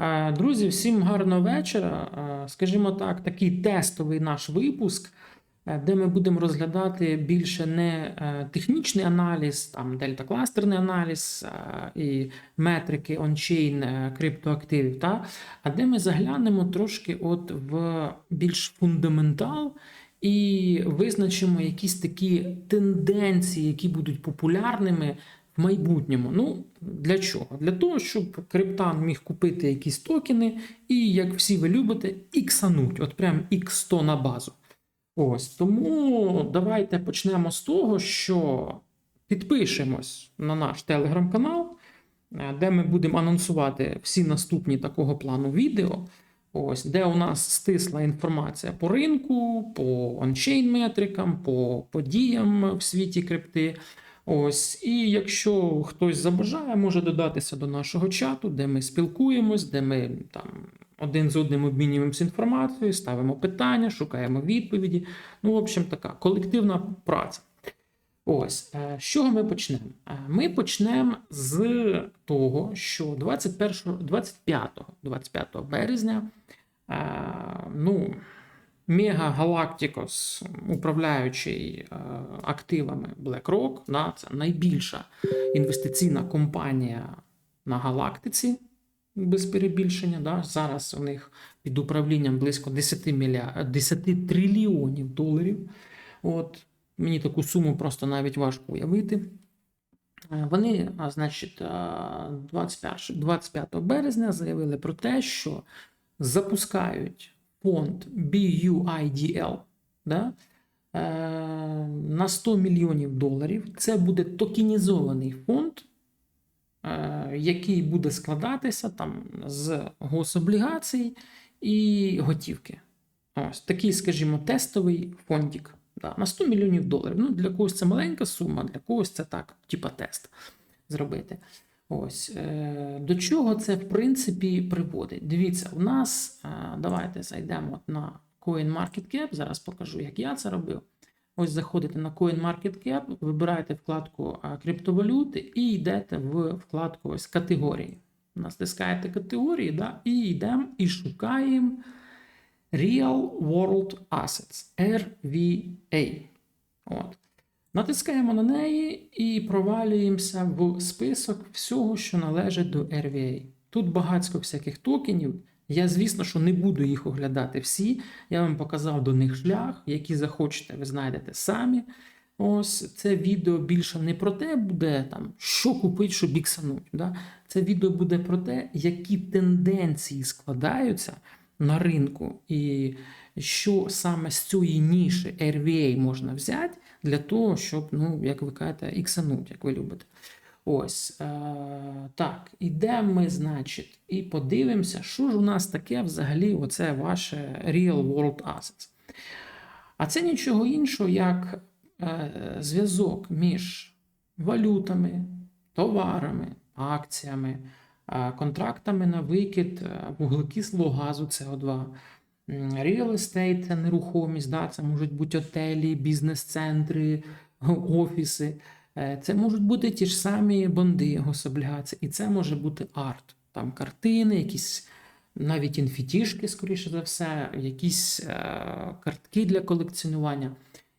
Е, Друзі, всім гарного вечора. Е, Скажімо так, такий тестовий наш випуск, е, де ми будемо розглядати більше не технічний аналіз, там дельта-кластерний аналіз і метрики ончейн криптоактивів, та? а де ми заглянемо трошки от в більш фундаментал і визначимо якісь такі тенденції, які будуть популярними майбутньому. Ну, для чого? Для того, щоб криптан міг купити якісь токени і, як всі ви любите, іксануть, от прям X100 на базу. Ось тому давайте почнемо з того, що підпишемось на наш телеграм-канал, е, де ми будемо анонсувати всі наступні такого плану відео. Ось, де у нас стисла інформація по ринку, по ончейн метрикам, по подіям в світі крипти. Ось, і якщо хтось забажає, може додатися до нашого чату, де ми спілкуємось, де ми там один з одним обмінюємося інформацією, ставимо питання, шукаємо відповіді. Ну, в общем, така колективна праця. Ось, е, з чого ми почнемо? Е, Ми почнемо з того, що 21, 25, 25 березня, е, ну, Мега Галактикос, управляючий е, активами BlackRock, це найбільша інвестиційна компанія на галактиці, без перебільшення. Зараз у них під управлінням близько 10, мілья... 10 трильйонів доларів. От, мені таку суму просто навіть важко уявити. Е, Вони, значить, е, 21, 25 березня заявили про те, що запускають фонд BUIDL да, е, на 100 мільйонів доларів. Це буде токенізований фонд, е, який буде складатися там з гособлігацій і готівки. Ось такий, скажімо, тестовий фондик. Да, на 100 мільйонів доларів. Ну, для когось це маленька сума, для когось це так, типа тест зробити. Ось е, до чого це в принципі приводить? Дивіться, у нас е, давайте зайдемо на CoinMarketCap. Зараз покажу, як я це робив. Ось заходите на CoinMarketCap, вибираєте вкладку е, криптовалюти і йдете в вкладку ось категорії. Натискаєте категорії, да, і йдемо і шукаємо Real World Assets RVA. От. Натискаємо на неї і провалюємося в список всього, що належить до RVA. Тут багатько всяких токенів. Я, звісно, що не буду їх оглядати всі. Я вам показав до них шлях, які захочете, ви знайдете самі. Ось це відео більше не про те буде, там, що купити, щоб іксануть. Да? Це відео буде про те, які тенденції складаються на ринку, і що саме з цієї ніші RVA можна взяти для того, щоб, ну, як ви кажете, іксануть, як ви любите. Ось е, так, ідемо ми, значить, і подивимося, що ж у нас таке взагалі оце ваше Real World Assets. А це нічого іншого, як е, зв'язок між валютами, товарами, акціями, е, контрактами на викид вуглекислого газу СО2. Real estate – це нерухомість, да, це можуть бути отелі, бізнес-центри, офіси. Е, Це можуть бути ті ж самі бонди, гособлігації, і це може бути арт. Там картини, якісь навіть інфітішки, скоріше за все, якісь е, картки для колекціонування.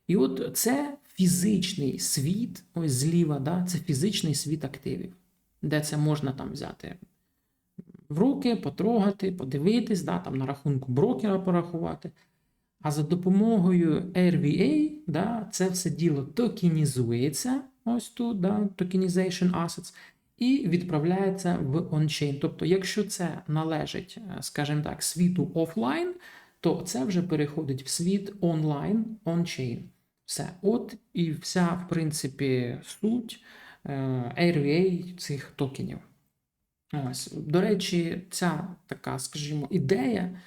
І от це фізичний світ, ось зліва, да, це фізичний світ активів, де це можна там взяти в руки, потрогати, подивитись, да, там на рахунку брокера порахувати. А за допомогою RVA да, це все діло токенізується, ось тут, да, tokenization assets, і відправляється в ончейн. Тобто, якщо це належить, е, скажімо так, світу офлайн, то це вже переходить в світ онлайн, ончейн. Все. От і вся, в принципі, суть е, RVA цих токенів. Ось, до речі, ця така, скажімо, ідея,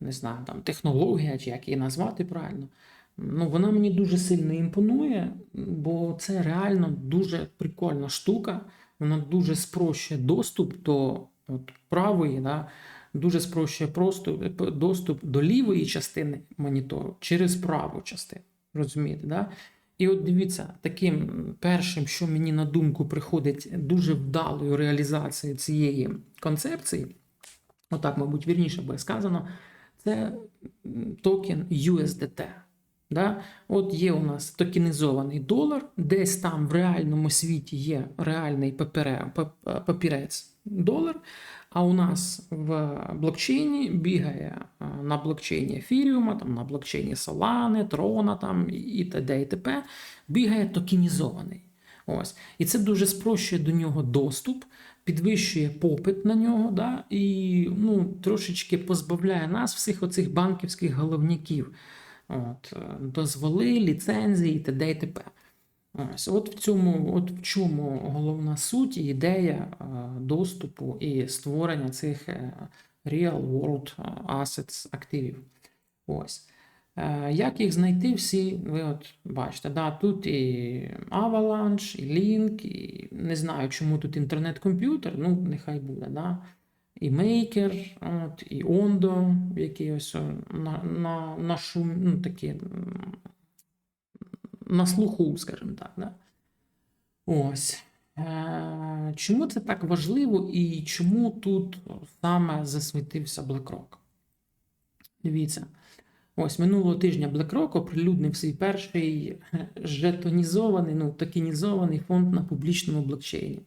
не знаю, там технологія, чи як її назвати правильно, ну, вона мені дуже сильно імпонує, бо це реально дуже прикольна штука. Вона дуже спрощує доступ до от, правої, да, дуже спрощує просто доступ до лівої частини монітору через праву частину. Розумієте, да? І от дивіться, таким першим, що мені на думку приходить дуже вдалою реалізацією цієї концепції, отак, мабуть, вірніше буде сказано, це токен USDT. Да? От є у нас токенізований долар, десь там в реальному світі є реальний пап- папірець долар, а у нас в блокчейні бігає на блокчейні Ефіріума, там, на блокчейні Solana, Трона там, і т.д. і т.п. бігає токенізований. Ось. І це дуже спрощує до нього доступ, підвищує попит на нього, да? і ну, трошечки позбавляє нас всіх оцих банківських головняків. От, е, дозволи, ліцензії, т.д. і т.п. Ось, от в цьому, от в чому головна суть і ідея доступу і створення цих е, real world assets активів. Ось. Е, Як їх знайти, всі ви от бачите. Да, тут і Avalanche, і Link, і не знаю, чому тут інтернет-комп'ютер, ну нехай буде. Да? І Maker, от, і Ondo, який ось на, на, на шум, ну, такі, на слуху, скажімо так. Да? Ось. Е, Чому це так важливо і чому тут саме засвітився BlackRock? Дивіться. Ось минулого тижня BlackRock оприлюднив свій перший е, жетонізований, ну, токенізований фонд на публічному блокчейні.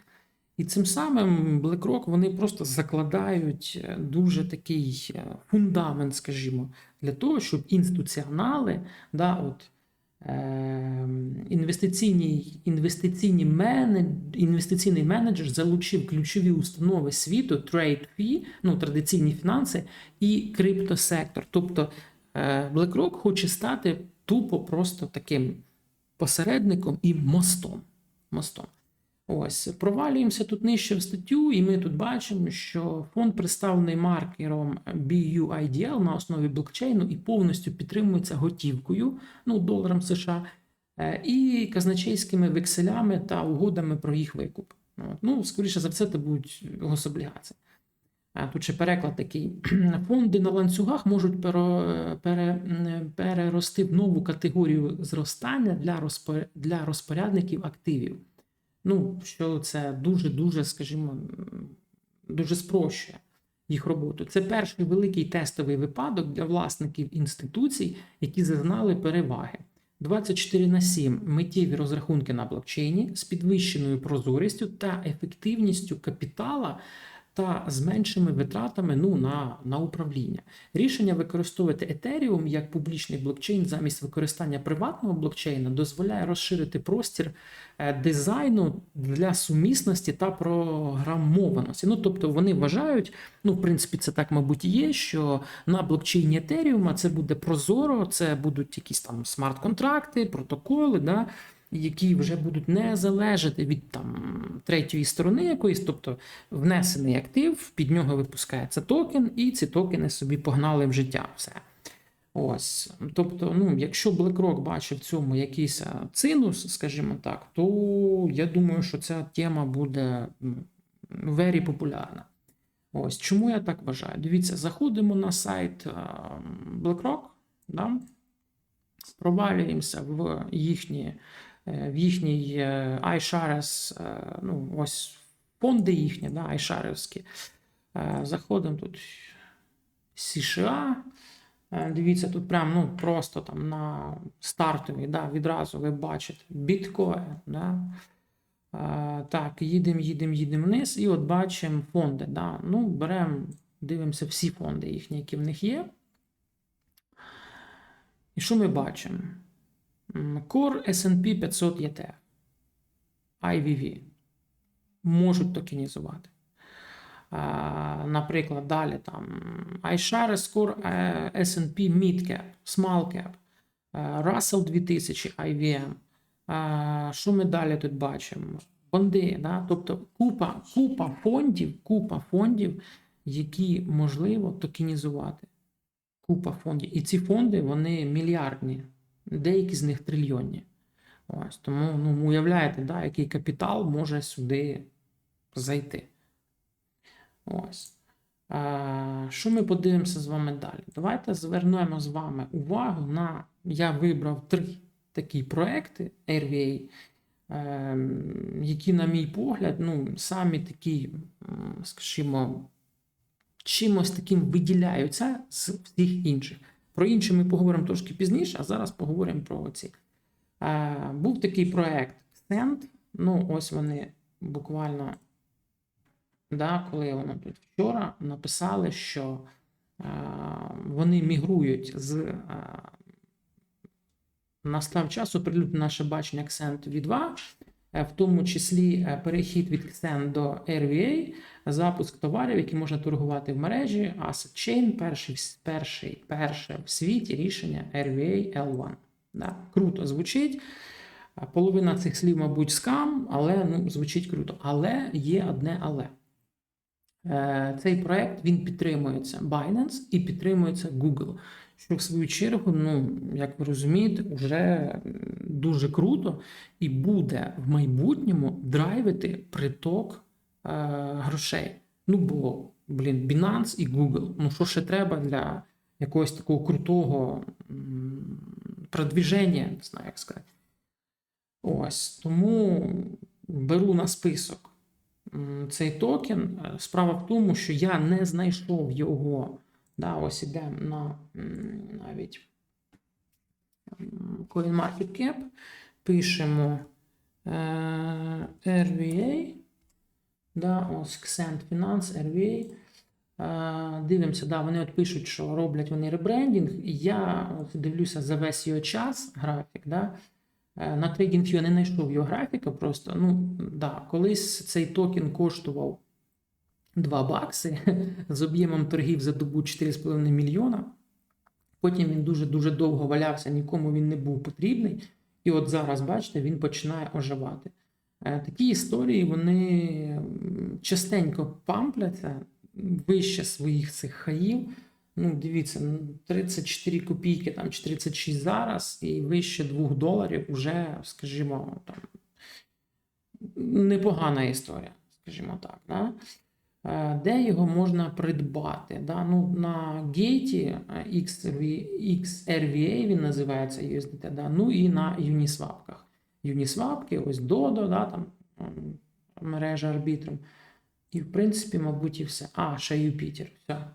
І цим самим BlackRock вони просто закладають е, дуже такий фундамент, скажімо, для того, щоб інституціонали, да, от, інвестиційний, інвестиційні менедж, інвестиційний менеджер залучив ключові установи світу, TradeFi, ну, традиційні фінанси і криптосектор. Тобто е, BlackRock хоче стати тупо просто таким посередником і мостом. мостом. Ось, провалюємося тут нижче в статтю, і ми тут бачимо, що фонд представлений маркером BUIDL на основі блокчейну і повністю підтримується готівкою, ну, доларом США, е, і казначейськими векселями та угодами про їх викуп. Ну, скоріше за все, це будуть гособлігації. Тут ще переклад такий: фонди на ланцюгах можуть перерости в нову категорію зростання для розпорядників активів. Ну, що це дуже-дуже, скажімо, дуже спрощує їх роботу. Це перший великий тестовий випадок для власників інституцій, які зазнали переваги. 24 на 7 миттєві розрахунки на блокчейні з підвищеною прозорістю та ефективністю капітала та з меншими витратами ну, на, на управління. Рішення використовувати Ethereum як публічний блокчейн замість використання приватного блокчейна дозволяє розширити простір е, дизайну для сумісності та програмованості. Ну, тобто вони вважають, ну, в принципі, це так, мабуть, є, що на блокчейні Ethereum це буде прозоро, це будуть якісь там смарт-контракти, протоколи, да, які вже будуть не залежати від там третьої сторони якоїсь, тобто внесений актив, під нього випускається токен, і ці токени собі погнали в життя. Все. Ось, тобто, ну, якщо BlackRock бачив в цьому якийсь цинус, скажімо так, то я думаю, що ця тема буде very популярна. Ось чому я так вважаю? Дивіться, заходимо на сайт BlackRock, да? провалюємося в їхні, в їхній е, iShares, е, ну, ось фонди їхні, да, iShares'ські. Е, Заходимо тут США. Е, Дивіться, тут прям ну, просто там на стартовій, да, відразу ви бачите біткоін. Да? Е, Так, їдемо, їдемо, їдемо вниз, і от бачимо фонди. Да? Ну, беремо, дивимося всі фонди їхні, які в них є. І що ми бачимо? Core S&P 500 ETF, IVV можуть токенізувати. Наприклад, далі там iShares Core е, S&P Mid Cap, Small Cap, е, Russell 2000 IVM. Що ми далі тут бачимо? Фонди, да? тобто купа, купа фондів, купа фондів, які можливо токенізувати. Купа фондів. І ці фонди вони мільярдні, деякі з них трильйонні. Ось, тому ну, уявляєте, да, який капітал може сюди зайти. Ось. А, що ми подивимося з вами далі? Давайте звернемо з вами увагу на. Я вибрав три такі проекти RVA, ем, які, на мій погляд, ну, самі такі, скажімо, чимось таким виділяються з всіх інших. Про інші ми поговоримо трошки пізніше, а зараз поговоримо про ці. Був такий проект Send. Ну, ось вони буквально, да, коли воно тут вчора написали, що вони мігрують з. Настав час оприлюднити наше бачення Xend V2, е, в тому числі е, перехід від Xend до RVA, запуск товарів, які можна торгувати в мережі, Asset Chain, перший, перший, перше в світі рішення RVA L1. Да? Круто звучить. Половина цих слів, мабуть, скам, але ну, звучить круто. Але є одне але. Е, Цей проект він підтримується Binance і підтримується Google. Що в свою чергу, ну як ви розумієте, вже дуже круто і буде в майбутньому драйвити приток е, грошей. Ну бо, блін, Binance і Google. Ну що ще треба для якогось такого крутого продвіження, не знаю, як сказати. Ось тому беру на список цей токен. Е, Справа в тому, що я не знайшов його. Да, ось ідемо на навіть CoinMarketCap, пишемо е, RVA, да, ось Xend Finance, RVA. Е, Дивимося, да, вони от пишуть, що роблять вони ребрендінг. Я от дивлюся за весь його час, графік. Да, Е, На TradingView я не знайшов його графіка. Просто ну да, колись цей токен коштував 2 бакси з об'ємом торгів за добу 4,5 мільйона. Потім він дуже-дуже довго валявся, нікому він не був потрібний. І от зараз, бачите, він починає оживати. Е, Такі історії вони частенько пампляться вище своїх цих хаїв. Ну, дивіться, ну, 34 копійки там, чи 36 зараз, і вище 2 доларів вже, скажімо, там непогана історія, скажімо так. Да? Е, Де його можна придбати? Да? Ну, на гейті е, XRV, XRVA він називається USDT, да? ну і на Uniswap. Uniswap, ось Dodo, да, там, мережа арбітром. І, в принципі, мабуть, і все. А, ще Юпітер. Все.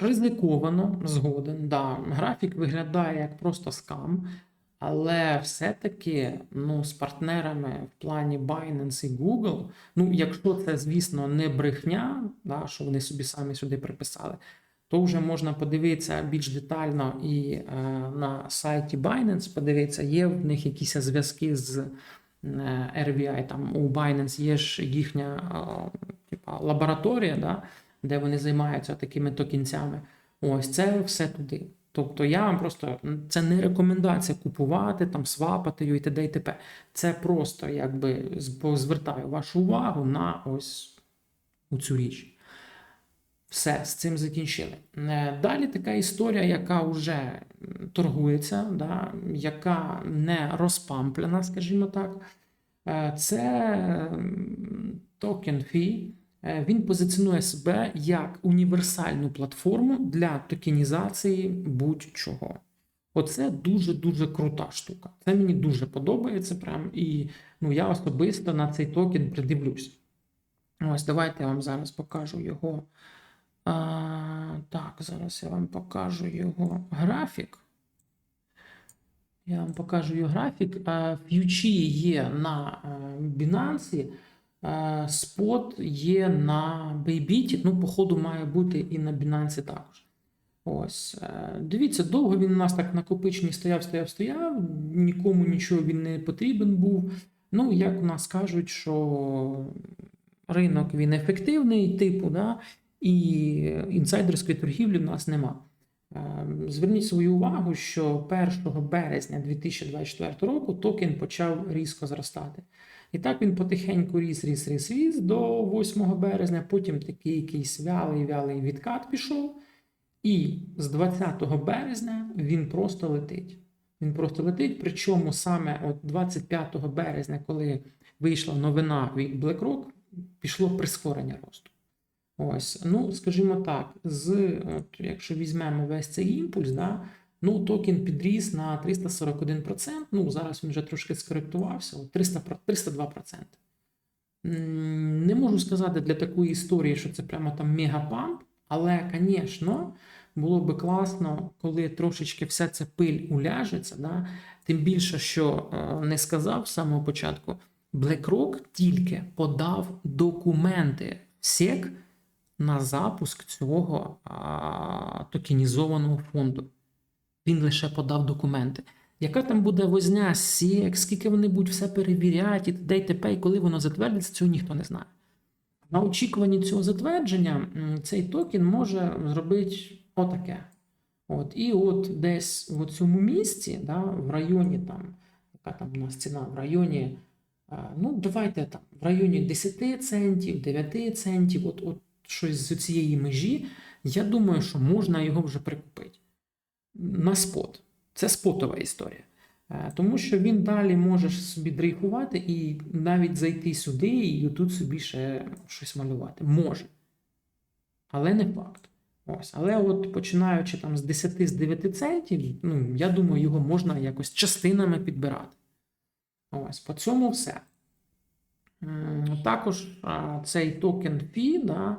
Ризиковано, згоден. Да. Графік виглядає як просто скам, але все-таки ну, з партнерами в плані Binance і Google, ну, якщо це, звісно, не брехня, да, що вони собі самі сюди приписали, то вже можна подивитися більш детально і е, на сайті Binance, подивитися, є в них якісь зв'язки з е, RVI. Там у Binance є ж їхня е, типа, лабораторія, да, де вони займаються такими токінцями. Ось це все туди. Тобто я вам просто це не рекомендація купувати, там свапати і т.д. і т.п. Це просто якби звертаю вашу увагу на ось цю річ. Все, з цим закінчили. Е, Далі така історія, яка вже торгується, да, яка не розпамплена, скажімо так. Е, Це токен фі. Е, Він позиціонує себе як універсальну платформу для токенізації будь-чого. Оце дуже-дуже крута штука. Це мені дуже подобається. Прям, і ну, я особисто на цей токен придивлюсь. Ось, давайте я вам зараз покажу його. А, так, зараз я вам покажу його графік. Я вам покажу його графік. А, Ф'ючі є на е, Binance, е, спот є на Bybit. Ну, походу, має бути і на Binance також. Ось. е, Дивіться, довго він у нас так накопичені стояв, стояв, стояв. Нікому нічого він не потрібен був. Ну, як у нас кажуть, що ринок він ефективний, типу, да, і інсайдерської торгівлі в нас нема. Е, Зверніть свою увагу, що 1 березня 2024 року токен почав різко зростати. І так він потихеньку ріс, ріс, ріс, ріс до 8 березня, потім такий якийсь вялий, вялий відкат пішов. І з 20 березня він просто летить. Він просто летить. Причому саме от 25 березня, коли вийшла новина від BlackRock, пішло прискорення росту. Ось, ну, скажімо так, з, от, якщо візьмемо весь цей імпульс, да, ну, токен підріс на 341%. Ну, зараз він вже трошки скоректувався, от 300, 302%. Не можу сказати для такої історії, що це прямо там мегапамп, але, звісно, було би класно, коли трошечки вся ця пиль уляжеться. Да? Тим більше, що е, не сказав з самого початку, BlackRock тільки подав документи SEC на запуск цього а, токенізованого фонду. Він лише подав документи. Яка там буде возня, сік, скільки вони будуть все перевіряти, і т.д. і т.п., і коли воно затвердиться, цього ніхто не знає. На очікуванні цього затвердження цей токен може зробити отаке. От, і от десь в цьому місці, да, в районі, там, яка там у нас ціна, в районі, ну, давайте там, в районі 10 центів, 9 центів, от, от щось з цієї межі, я думаю, що можна його вже прикупити на спот. Це спотова історія. Е, Тому що він далі може собі дрейфувати і навіть зайти сюди і тут собі ще щось малювати. Може. Але не факт. Ось. Але от починаючи там з 10 з 9 центів, ну, я думаю, його можна якось частинами підбирати. Ось, по цьому все. Також цей токен FI, да,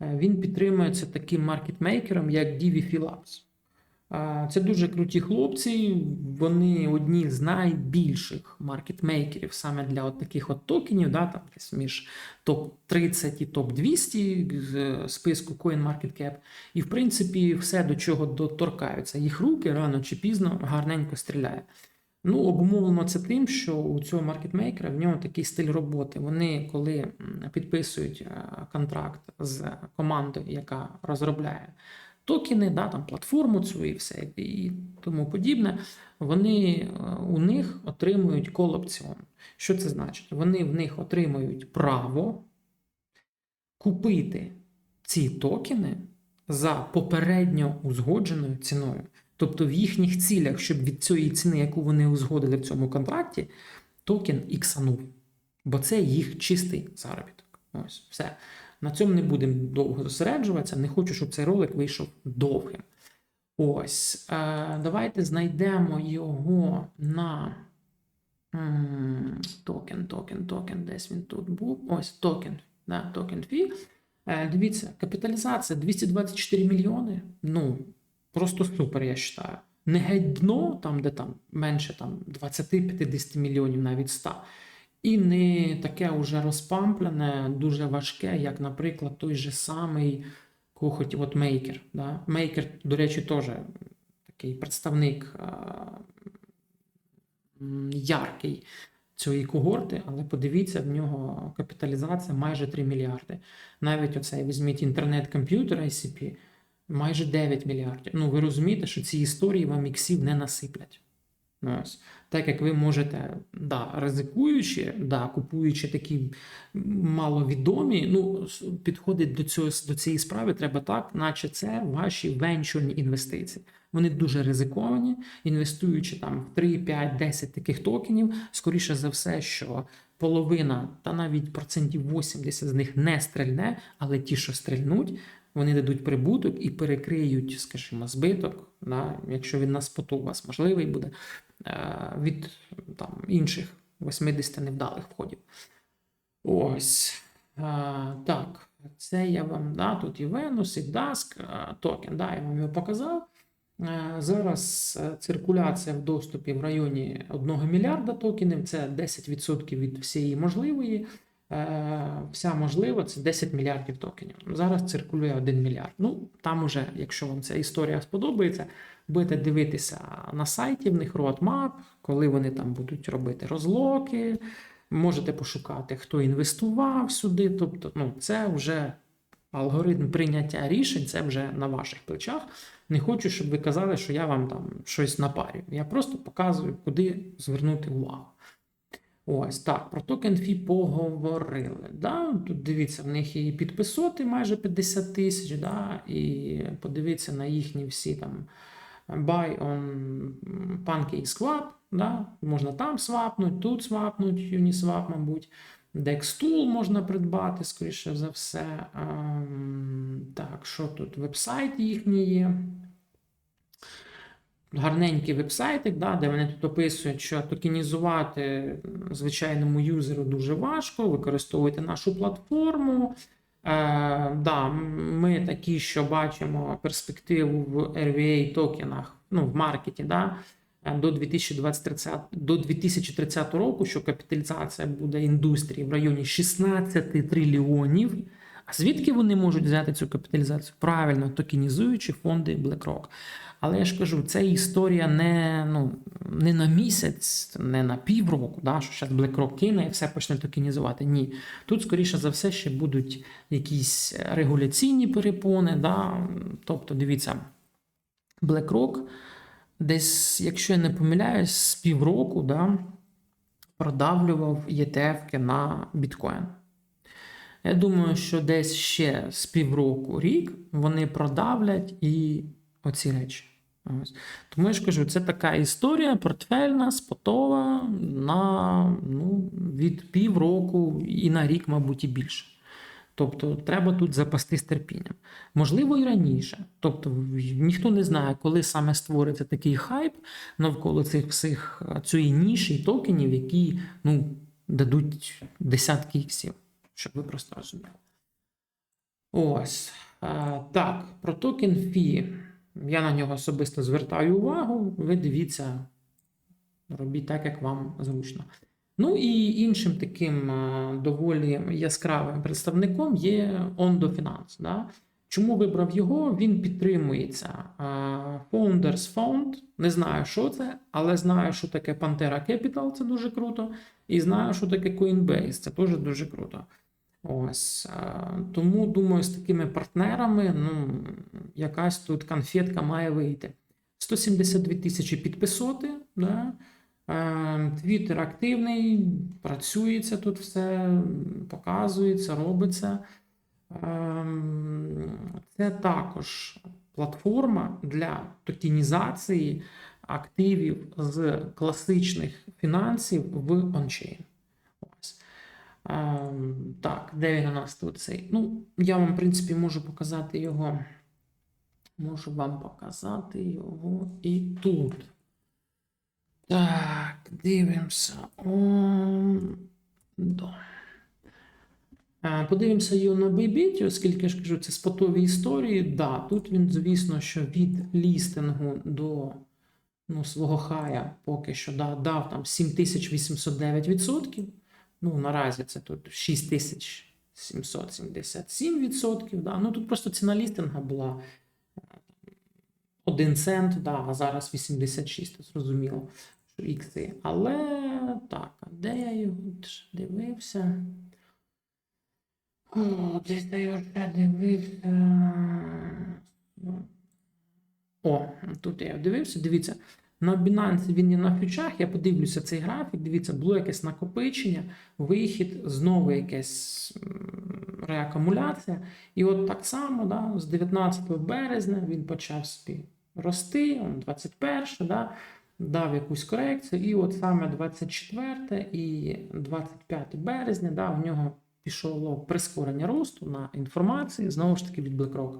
е, він підтримується таким маркетмейкером, як DVFi Labs. Це дуже круті хлопці. Вони одні з найбільших маркетмейкерів саме для от таких от токенів, да, там десь між топ-30 і топ-200 з е, списку CoinMarketCap. І, в принципі, все, до чого доторкаються їх руки, рано чи пізно гарненько стріляє. Ну, обумовлено це тим, що у цього маркетмейкера в нього такий стиль роботи. Вони, коли підписують е, контракт з командою, яка розробляє токени, да, там платформу цю і все і тому подібне, вони е, у них отримують колопціон. Що це значить? Вони в них отримують право купити ці токени за попередньо узгодженою ціною. Тобто в їхніх цілях, щоб від цієї ціни, яку вони узгодили в цьому контракті, токен іксанув. Бо це їх чистий заробіток. Ось все. На цьому не будемо довго зосереджуватися. Не хочу, щоб цей ролик вийшов довгим. Ось. Е, давайте знайдемо його на токен, токен, токен. Десь він тут був. Ось токен. Да, токен фі. Е, дивіться, капіталізація 224 мільйони. Ну, просто супер, я вважаю. Не геть дно, там, де там менше там, 20-50 мільйонів, навіть 100. І не таке вже розпамплене, дуже важке, як, наприклад, той же самий кого от Мейкер. Да? Мейкер, до речі, теж такий представник яркий цієї когорти, але подивіться, в нього капіталізація майже 3 мільярди. Навіть оцей візьміть інтернет-комп'ютер ICP, майже 9 мільярдів. Ну, ви розумієте, що ці історії вам іксів не насиплять. Ось. Так як ви можете, да, ризикуючи, да, купуючи такі маловідомі, ну, підходить до, цього, до цієї справи треба так, наче це ваші венчурні інвестиції. Вони дуже ризиковані, інвестуючи там в 3, 5, 10 таких токенів, скоріше за все, що половина та навіть процентів 80 з них не стрельне, але ті, що стрельнуть, вони дадуть прибуток і перекриють, скажімо, збиток, да, якщо він на споту у вас можливий буде, від там, інших 80 невдалих входів. Ось. Е, так, це я вам, да, тут і Venus, і Dask, е, токен, да, я вам його показав. Е, Зараз е, циркуляція в доступі в районі 1 мільярда токенів, це 10% від всієї можливої. Е, Вся можлива це 10 мільярдів токенів. Зараз циркулює 1 мільярд. Ну, там уже, якщо вам ця історія сподобається, будете дивитися на сайті в них roadmap, коли вони там будуть робити розлоки. Можете пошукати, хто інвестував сюди. Тобто, ну, це вже алгоритм прийняття рішень, це вже на ваших плечах. Не хочу, щоб ви казали, що я вам там щось напарю. Я просто показую, куди звернути увагу. Ось так, про токен фі поговорили. Да? Тут дивіться, в них і підписоти майже 50 тисяч, да? і подивіться на їхні всі там buy on PancakeSwap, да? можна там свапнуть, тут свапнуть, Uniswap, мабуть. Dextool можна придбати, скоріше за все. Ем, Так, що тут? Вебсайт їхній є. Гарненький вебсайтик, да, де вони тут описують, що токенізувати звичайному юзеру дуже важко, використовуйте нашу платформу. Е, да, ми такі, що бачимо перспективу в RVA токенах, ну, в маркеті, да, е, до 2030, до 2030 року, що капіталізація буде індустрії в районі 16 трильйонів. А звідки вони можуть взяти цю капіталізацію? Правильно, токенізуючи фонди BlackRock. Але я ж кажу, це історія не ну, не на місяць, не на півроку, да, що зараз BlackRock кине і все почне токенізувати. Ні. Тут, скоріше за все, ще будуть якісь регуляційні перепони. Да. Тобто, дивіться, BlackRock десь, якщо я не помиляюсь, з півроку да, продавлював ETF на біткоін. Я думаю, що десь ще з півроку рік вони продавлять і оці речі. Ось. Тому я ж кажу, це така історія портфельна, спотова на ну, від півроку і на рік, мабуть, і більше. Тобто треба тут запастись терпінням. Можливо, і раніше. Тобто ніхто не знає, коли саме створиться такий хайп навколо цих всіх цієї ніші і токенів, які ну, дадуть десятки іксів, щоб ви просто розуміли. Ось. А, так, про токен Фі. Я на нього особисто звертаю увагу. Ви дивіться, робіть так, як вам зручно. Ну і іншим таким доволі яскравим представником є Ondo Finance. Да? Чому вибрав його? Він підтримується Founders Fund. Не знаю, що це, але знаю, що таке Pantera Capital, це дуже круто. І знаю, що таке Coinbase, це теж дуже круто. Ось тому думаю, з такими партнерами ну, якась тут конфетка має вийти. 172 тисячі підписоти. Да? Твіттер активний, працюється тут все, показується, робиться. Це також платформа для токенізації активів з класичних фінансів в ончейн. Ем, так, де він у нас тут цей? Ну, я вам, в принципі, можу показати його. Можу вам показати його і тут. Так, дивимося. О, да. Е, подивимося його на Bybit, оскільки я ж кажу, це спотові історії. Да, Тут він, звісно, що від лістингу до ну, свого хая поки що да, дав там 7809%. Ну, наразі це тут 6777%. Да. Ну тут просто ціна лістинга була 1 цент, да, а зараз 86, зрозуміло, що ікси. Але так, де я його дивився? О, десь я його вже дивився. О, тут я дивився, дивіться. На Binance він є на фьючах, я подивлюся цей графік, дивіться, було якесь накопичення, вихід, знову якась реакумуляція. І от так само да, з 19 березня він почав собі рости, 21, да, дав якусь корекцію. І от саме 24 і 25 березня да, в нього пішло прискорення росту на інформації, знову ж таки від BlackRock.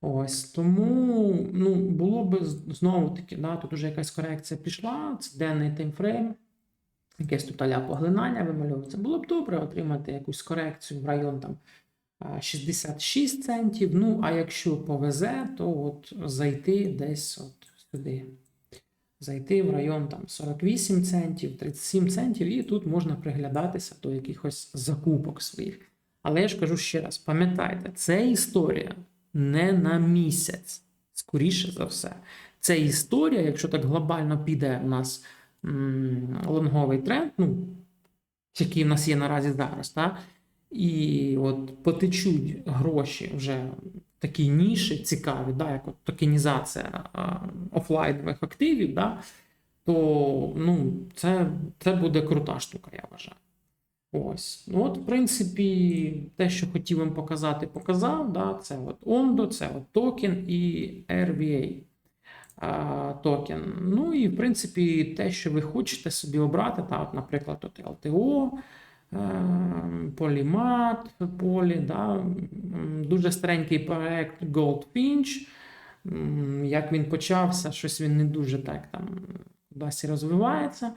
Ось тому ну, було б знову таки, да, тут вже якась корекція пішла, це денний таймфрейм, якесь тут аля поглинання вимальовується. Було б добре отримати якусь корекцію в район там 66 центів. Ну, а якщо повезе, то от зайти десь от сюди. Зайти в район там 48 центів, 37 центів, і тут можна приглядатися до якихось закупок своїх. Але я ж кажу ще раз: пам'ятайте, це історія не на місяць, скоріше за все. Це історія, якщо так глобально піде у нас лонговий тренд, ну, який в нас є наразі зараз, так? і от потечуть гроші вже такі ніші цікаві, да, як от токенізація офлайнових активів, да, то ну, це, це буде крута штука, я вважаю. Ось. Ну, от, в принципі, те, що хотів вам показати, показав. Да? Це от Ondo, це от токен і RVA а, токен. Ну і, в принципі, те, що ви хочете собі обрати, та, от, наприклад, от LTO, Polymat, Poly, да? дуже старенький проект Goldfinch. Як він почався, щось він не дуже так там кудись і розвивається.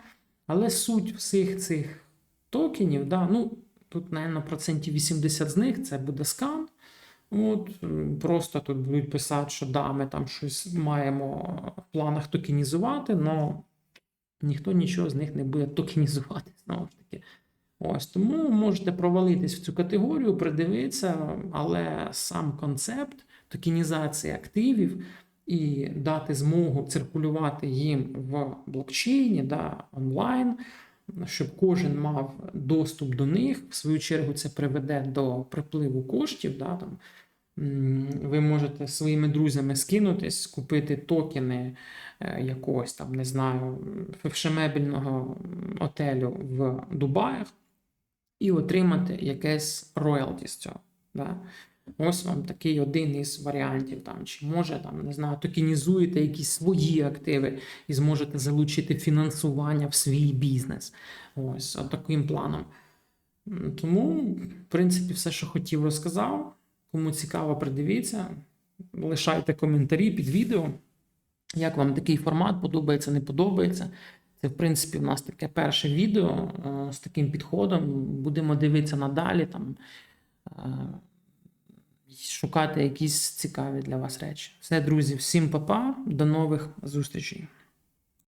Але суть всіх цих токенів, да, ну, тут, напевно, процентів 80 з них це буде скан. От, просто тут будуть писати, що да, ми там щось маємо в планах токенізувати, але ніхто нічого з них не буде токенізувати, знову ж таки. Ось тому можете провалитись в цю категорію, придивитися, але сам концепт токенізації активів і дати змогу циркулювати їм в блокчейні да, онлайн, щоб кожен мав доступ до них. В свою чергу, це приведе до припливу коштів. Да, там, ви можете своїми друзями скинутись, купити токени е, якогось там, не знаю, фешемебельного отелю в Дубаях і отримати якесь роялті з цього. Да? Ось вам такий один із варіантів. Там, чи може там, не знаю, токенізуєте якісь свої активи і зможете залучити фінансування в свій бізнес. Ось таким планом. Тому, в принципі, все, що хотів, розказав. Кому цікаво, придивіться. Лишайте коментарі під відео. Як вам такий формат подобається, не подобається. Це, в принципі, в нас таке перше відео е, з таким підходом. Будемо дивитися надалі, там, е, шукати якісь цікаві для вас речі. Все, друзі, всім па-па, до нових зустрічей.